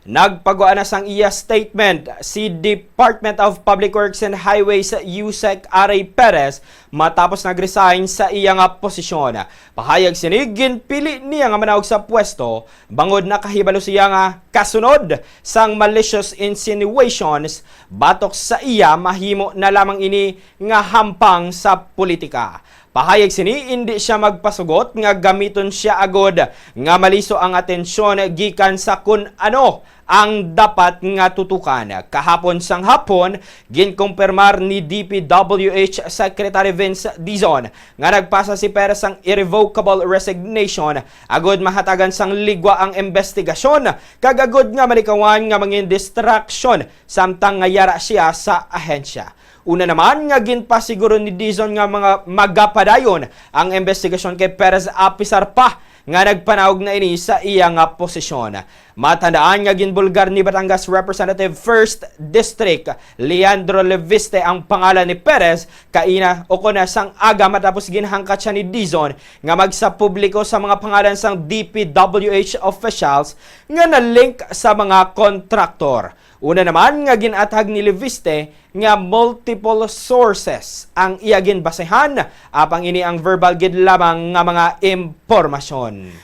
Nagpagawa na sang iya statement si Department of Public Works and Highways Yusek Aray Perez matapos nag-resign sa iya nga posisyon. Pahayag sinigin pili niya nga manawag sa pwesto bangod na kahibalo siya nga kasunod sang malicious insinuations batok sa iya mahimo na lamang ini nga hampang sa politika. Pahayag sini hindi siya magpasugot nga gamiton siya agod. Nga maliso ang atensyon gikan sa kun ano ang dapat nga tutukan. Kahapon sang hapon, ginkumpirmar ni DPWH Secretary Vince Dizon nga nagpasa si Perez ang irrevocable resignation agod mahatagan sang ligwa ang investigasyon kagagod nga malikawan nga mangin distraction samtang nga yara siya sa ahensya. Una naman nga ginpa siguro ni Dizon nga mga magapadayon ang investigasyon kay Perez Apisar pa nga nagpanawag na ini sa iya nga posisyon. Matandaan nga ginbulgar ni Batangas Representative 1st District Leandro Leviste ang pangalan ni Perez kaina o kuna sang aga matapos ginhangkat siya ni Dizon nga magsapubliko sa mga pangalan sang DPWH officials nga na-link sa mga kontraktor. Una naman nga ginatag ni Leviste nga multiple sources ang iya ginbasehan apang ini ang verbal gid lamang nga mga impormasyon.